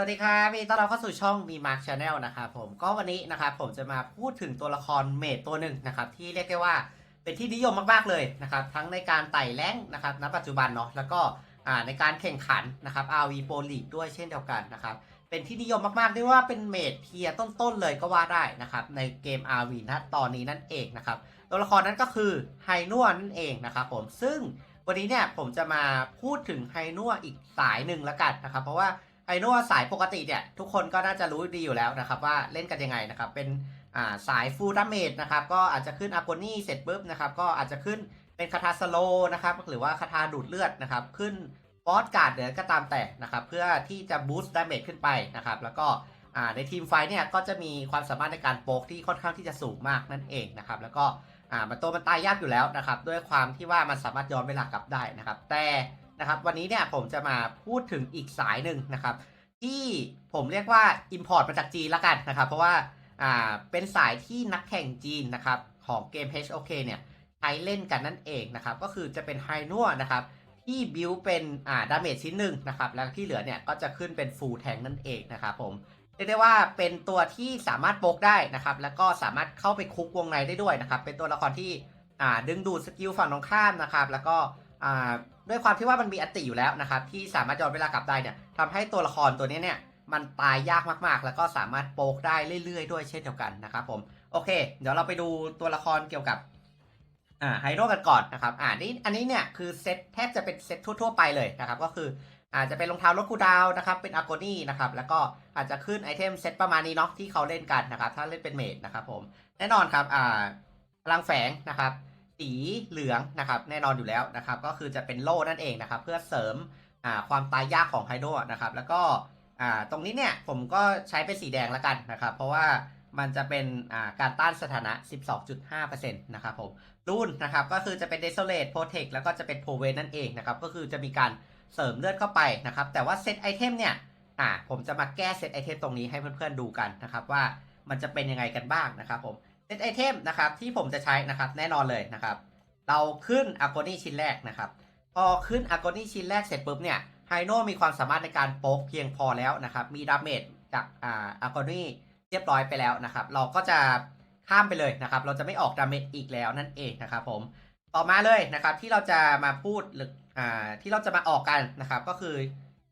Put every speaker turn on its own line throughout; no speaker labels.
สวัสดีครับมีต้อนรับเข้าสู่ช่องมีมาร์คชาแนลนะครับผมก็วันนี้นะครับผมจะมาพูดถึงตัวละครเมดตัวหนึ่งนะครับที่เรียกได้ว่าเป็นที่นิยมมากๆเลยนะครับทั้งในการไต่แรงนะครับณปัจจุบันเนาะแล้วก็ในการแข่งขันนะครับ RV Pro League ด้วยเช่นเดียวกันนะครับเป็นที่นิยมมากๆเรียกว่าเป็นเมดเทียต้นๆเลยก็ว่าได้นะครับในเกม RV ณตอนนี้นั่นเองนะครับตัวละครนั้นก็คือไฮนัวนั่นเองนะครับผมซึ่งวันนี้เนี่ยผมจะมาพูดถึงไฮนัวอีกสายหนึ่งละกันนะครับเพราะว่า ไอโน่สายปกติเนี่ยทุกคนก็น่าจะรู้ดีอยู่แล้วนะครับว่าเล่นกันยังไงนะครับเป็นอ่าสายฟูลดาเมจนะครับก็อาจจะขึ้นอาโกนี่เสร็จปุ๊บนะครับก็อาจจะขึ้นเป็นคาถาสโลนะครับหรือว่าคาถาดูดเลือดนะครับขึ้นฟอสการ์ดเดี๋ยวก็ตามแต่นะครับเพื่อที่จะบูสต์ดาเมจขึ้นไปนะครับแล้วก็อ่าในทีมไฟท์เนี่ยก็จะมีความสามารถในการโป๊กที่ค่อนข้างที่จะสูงมากนั่นเองนะครับแล้วก็อ่ามันตัวมันตายยากอยู่แล้วนะครับด้วยความที่ว่ามันสามารถย้อนเวลากลับได้นะครับแต่ นะครับวันนี้เนี่ยผมจะมาพูดถึงอีกสายหนึ่งนะครับ ที่ผมเรียกว่า Import มาจากจีนละกันนะครับ เพราะว่าอ่าเป็นสายที่นักแข่งจีนนะครับของเกม HOK เนี่ยใช้เล่นกันนั่นเองนะครับ ก็คือจะเป็นไฮนัวนะครับที่บิวเป็นอ่าดาเมจชิ้นหนึ่งนะครับ แล้วที่เหลือเนี่ยก็จะขึ้นเป็นฟูลแทงนั่นเองนะครับผมเรียกได้ว่าเป็นตัวที่สามารถโปกได้นะครับ แล้วก็สามารถเข้าไปคุกวงในได้ด้วยนะครับ เป็นตัวละครที่อ่าดึงดูดสกิลฝั่งตรงข้ามนะครับ แล้วก็ ด้วยความที่ว่ามันมีอติอยู่แล้วนะครับที่สามารถย้อนเวลากลับได้เนี่ยทำให้ตัวละครตัวนี้เนี่ยมันตายยากมากๆ แล้วก็สามารถโปกได้เรื่อยๆ ด้วยเช่นเดียวกันนะครับผมโอเค เดี๋ยวเราไปดูตัวละครเกี่ยวกับอ่าไฮโดรกันก่อนนะครับอ่านี่อันนี้เนี่ยคือเซตแทบจะเป็นเซตทั่วๆไปเลยนะครับก็คืออาจจะเป็นรองเท้าลดคูดาวน์นะครับเป็นอากนี่นะครับแล้วก็อาจจะขึ้นไอเทมเซตประมาณนี้เนาะที่เขาเล่นกันนะครับถ้าเล่นเป็นเมดนะครับผมแน่นอนครับอ่าพลังแฝงนะครับ สีเหลืองนะครับแน่นอนอยู่แล้วนะครับก็คือจะเป็นโล่นั่นเองนะครับเพื่อเสริมความตายยากของไฮโดรนะครับแล้วก็ตรงนี้เนี่ยผมก็ใช้เป็นสีแดงแล้วกันนะครับเพราะว่ามันจะเป็นการต้านสถานะ 12.5%นะครับผมรุ่นนะครับก็คือจะเป็น Desolate Protect แล้วก็จะเป็น p r o v e นั่นเองนะครับก็คือจะมีการเสริมเลือดเข้าไปนะครับแต่ว่าเซตไอเทมเนี่ยอ่าผมจะมาแก้เซตไอเทมตรงนี้ให้เพื่อนๆดูกันนะครับว่ามันจะเป็นยังไงกันบ้างนะครับผม เซตไอเทมนะครับที่ผมจะใช้นะครับแน่นอนเลยนะครับ เราขึ้นอ g โกนี่ชิ้นแรกนะครับพอขึ้นอ g โกนี่ชิ้นแรกเสร็จปุ๊บเนี่ยไฮโนมีความสามารถในการโป๊กเพียงพอแล้วนะครับ มีดาเมจจากอ่าอ g โกนี่เรียบร้อยไปแล้วนะครับ เราก็จะข้ามไปเลยนะครับ เราจะไม่ออกดาเมจอีกแล้วนั่นเองนะครับผมต่อมาเลยนะครับที่เราจะมาพูดหรืออ่าที่เราจะมาออกกันนะครับก็คือ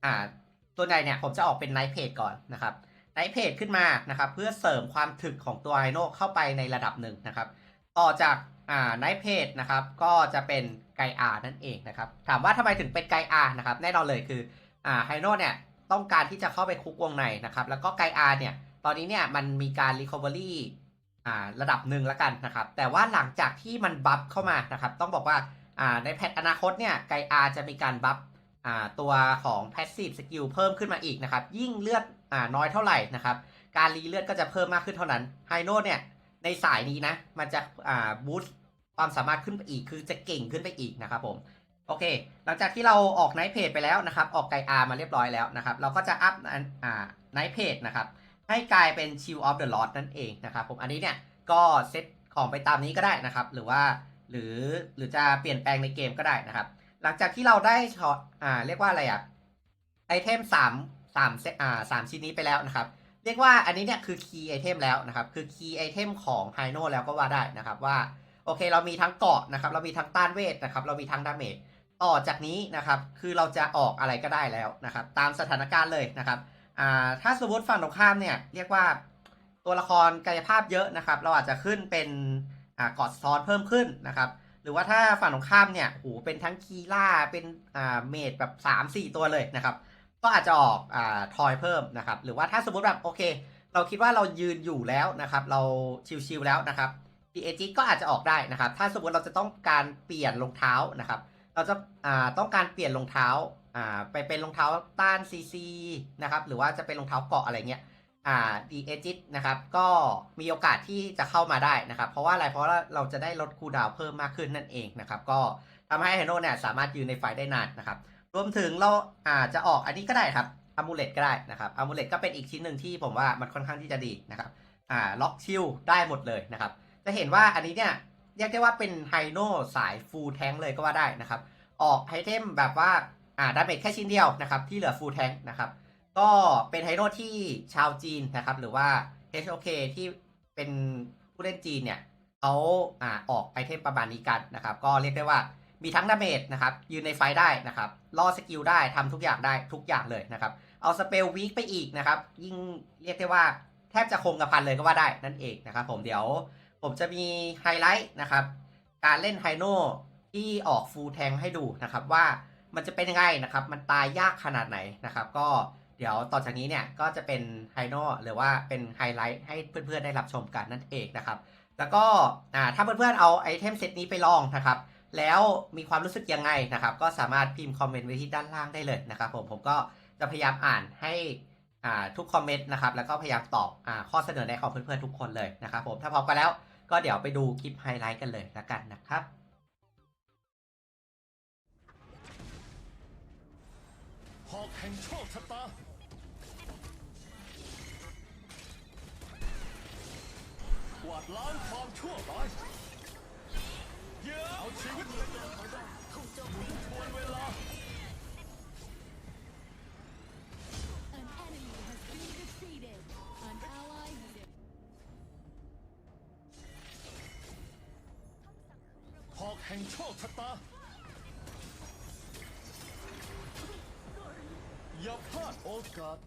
อ่าตัวใหญ่เนี่ยผมจะออกเป็นไนท์เพจก่อนนะครับ ไนเพจขึ้นมานะครับ เพื่อเสริมความถึกของตัวไฮโนเข้าไปในระดับหนึ่งนะครับ ต่อจากอ่าไนเพจนะครับ ก็จะเป็นไกอานั่นเองนะครับ ถามว่าทำไมถึงเป็นไกอานะครับ แน่นอนเลยคืออ่าไฮโนเนี่ยต้องการที่จะเข้าไปคุกวงในนะครับ แล้วก็ไกอาเนี่ย ตอนนี้เนี่ยมันมีการ recovery อ่าระดับหนึ่งแล้วกันนะครับ แต่ว่าหลังจากที่มันบัฟเข้ามานะครับ ต้องบอกว่าอ่าในแพทอนาคตเนี่ยไกอาจะมีการบัฟ อ่าตัวของ passive skill เพิ่มขึ้นมาอีกนะครับ ยิ่งเลือดอ่าน้อยเท่าไหร่นะครับ การรีเลือดก็จะเพิ่มมากขึ้นเท่านั้นไฮโนเนี่ยในสายนี้นะ มันจะอ่าบูสต์ความสามารถขึ้นไปอีก คือจะเก่งขึ้นไปอีกนะครับผมโอเค หลังจากที่เราออกไนท์เพจไปแล้วนะครับ ออกไกอาร์มาเรียบร้อยแล้วนะครับ เราก็จะอัพอ่าไนท์เพจนะครับให้กลายเป็น Shield of the Lord นั่นเองนะครับผมอันนี้เนี่ยก็เซตของไปตามนี้ก็ได้นะครับ หรือว่าหรือหรือจะเปลี่ยนแปลงในเกมก็ได้นะครับ หลังจากที่เราได้ช็อตอ่า เรียกว่าอะไรอะไอเทมสามสามเซตอ่าสามชิ้นนี้ไปแล้วนะครับ เรียกว่าอันนี้เนี่ยคือคีย์ไอเทมแล้วนะครับ คือคีย์ไอเทมของไฮโนแล้วก็ว่าได้นะครับว่าโอเค เรามีทั้งเกาะนะครับ เรามีทั้งต้านเวทนะครับ เรามีทั้งดาเมจต่อจากนี้นะครับ คือเราจะออกอะไรก็ได้แล้วนะครับ ตามสถานการณ์เลยนะครับอ่าถ้าสมมติฝั่งตรงข้ามเนี่ยเรียกว่าตัวละครกายภาพเยอะนะครับ เราอาจจะขึ้นเป็นอ่าเกอดซ้อนเพิ่มขึ้นนะครับ รือว่าถ้าฝั่งตรงข้ามเนี่ยโหเป็นทั้งคีล่าเป็นอ่าเมดแบบ3 4ตัวเลยนะครับ ก็อาจจะออกอ่าทอยเพิ่มนะครับ หรือว่าถ้าสมมติแบบโอเค เราคิดว่าเรายืนอยู่แล้วนะครับ เราชิวๆแล้วนะครับดีเอจิก็อาจจะออกได้นะครับ ถ้าสมมติเราจะต้องการเปลี่ยนรองเท้านะครับ เราจะอ่าต้องการเปลี่ยนรองเท้าอ่าไปเป็นรองเท้าต้านซีซีนะครับ หรือว่าจะเป็นรองเท้าเกาะอะไรเงี้ย อ่าดีเอจิตนะครับก็มีโอกาสที่จะเข้ามาได้นะครับ เพราะว่าอะไรเพราะว่าเราจะได้ลดคูดาวเพิ่มมากขึ้นนั่นเองนะครับ ก็ทำให้ไฮโนเนี่ยสามารถยืนในไฟได้นานนะครับ รวมถึงเราอาจจะออกอันนี้ก็ได้ครับอะมูเลตก็ได้นะครับอะมูเลตก็เป็นอีกชิ้นหนึ่งที่ผมว่ามันค่อนข้างที่จะดีนะครับอ่าล็อกชิลได้หมดเลยนะครับ จะเห็นว่าอันนี้เนี่ยเรียกได้ว่าเป็นไฮโนสายฟูลแทงเลยก็ว่าได้นะครับ ออกไอเทมแบบว่าอ่าดาเมจแค่ชิ้นเดียวนะครับ ที่เหลือฟูลแทงนะครับ ก็เป็นไฮโร่ที่ชาวจีนนะครับ หรือว่า HOK ที่เป็นผู้เล่นจีนเนี่ยเขาอ่าออกไอเทมประมาณนี้กันนะครับ ก็เรียกได้ว่ามีทั้งดาเมจนะครับ ยืนในไฟได้นะครับล่อสกิลได้ทำทุกอย่างได้ทุกอย่างเลยนะครับ เอาสเปลวีคไปอีกนะครับ ยิ่งเรียกได้ว่าแทบจะคงกระพันเลยก็ว่าได้นั่นเองนะครับ ผมเดี๋ยวผมจะมีไฮไลท์นะครับ การเล่นไฮโน่ที่ออกฟูลแทงให้ดูนะครับ ว่ามันจะเป็นยังไงนะครับ มันตายยากขนาดไหนนะครับ ก็ เดี๋ยวต่อจากนี้เนี่ยก็จะเป็นไฮโน่หรือว่าเป็นไฮไลท์ให้เพื่อนๆได้รับชมกันนั่นเองนะครับ แล้วก็อ่าถ้าเพื่อนๆเอาไอเทมเซตนี้ไปลองนะครับแล้วมีความรู้สึกยังไงนะครับ ก็สามารถพิมพ์คอมเมนต์ไว้ที่ด้านล่างได้เลยนะครับ ผมผมก็จะพยายามอ่านให้ทุกคอมเมนต์นะครับ แล้วก็พยายามตอบอข้อเสนอแนะของเพื่อนๆทุกคนเลยนะครับ ผมถ้าพร้อมกันแล้วก็เดี๋ยวไปดูคลิปไฮไลท์กันเลยละกันนะครับ
หอกแห่งโชคชะตาาดล้างความชั่วร้ายเยอะเอาชีวิตเป็นทวนเวลา
An enemy has been defeated. An ally has
หอกแห่งโชคชะตา อย่าพลาดโอกาส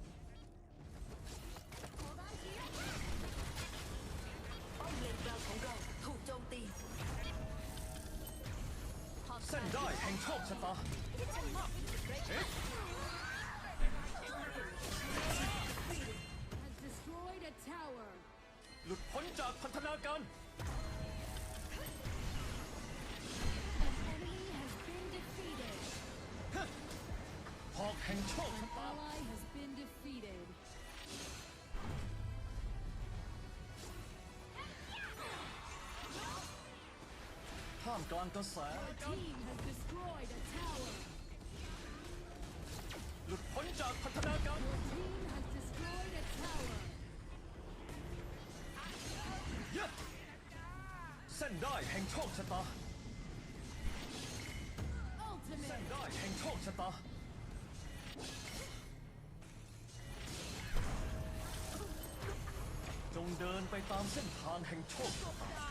ป้อมเลนกลาง ของเราถูกโจมตี
เส้นได้แห่งโชคชะตา
has destroyed a tower.
หลุดพ้นจากพันธนาการ
An enemy has been defeated.
หอกแห่งโชค
An
ชะามกลางกระแสหลุดพ้นจากพันธนาการยอะเส้นได้แห่งโชคชะตาเส้นได้แห่งโชคชะตาจงเดินไปตามเส้นทางแห่งโชคชะตา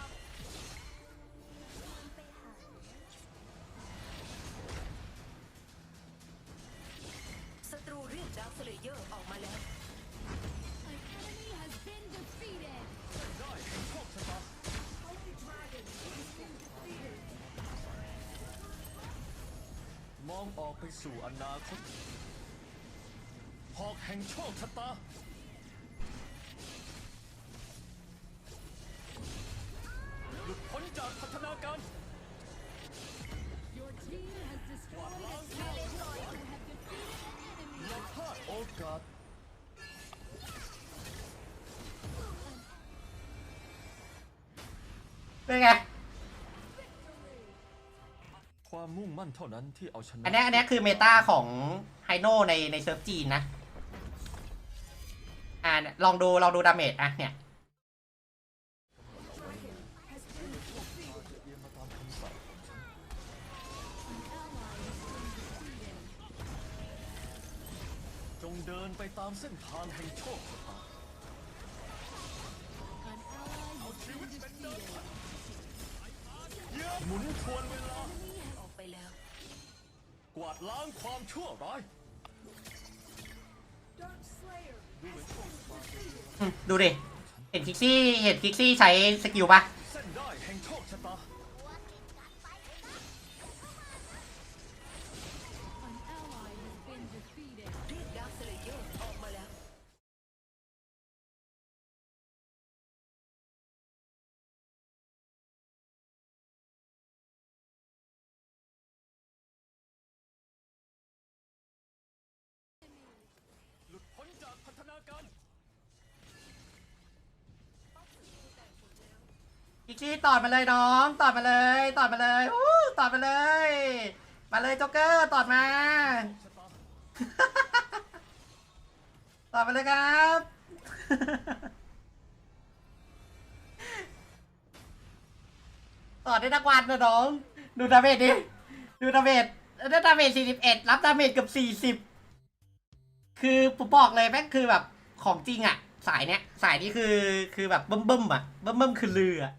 เลเยอร์ออกมาแล้ว
An enemy has been defeated.
ได้แห่งโชคชะตามองออกไปสู่อนาคตหอกแห่งโชคชะตา หลุดพ้นจากพัฒนาการ
Your team has destroyed a tower. You have defeated an enemy.
อย่าพลาดโอกาส
เป็นไง
ความมุ่งมั่นเท่านั้นที่เอาชนะ
อันเนี้ยอันเนี้ยคือเมตาของไฮโน่ในในเซิร์ฟจีนนะ อ่าเนี่ยลองดูลองดูดาเมจอะเนี่ย
เอีย ตามเส้นทางแห่งโชคชะตา
An ally has been defeated.
หมุนทวนเวลา
ออกไปแล้ว
กวาดล้างความชั่วร้าย
ดูดิ เห็นคิกซี่ เห็นคิกซี่ใช้สกิลปะ
เส้นได้แห่งโชคชะตา
คิกซี่ตอดมาเลยน้องตอดมาเลยตอดมาเลยอู้ตอดมาเลย มาเลยโจ๊กเกอร์ตอดมา ตอดมาเลยครับตอดได้นักวันนะน้อง ดูดาเมจดิ ดูดาเมจได้ดาเมจ41 รับดาเมจเกือบ40 คือผมบอกเลยแม่งคือแบบของจริงอะสายเนี้ย สายนี้คือคือแบบเบิ่มเบิ่มๆอะเบิ่มเบิ่มๆคือลืออะ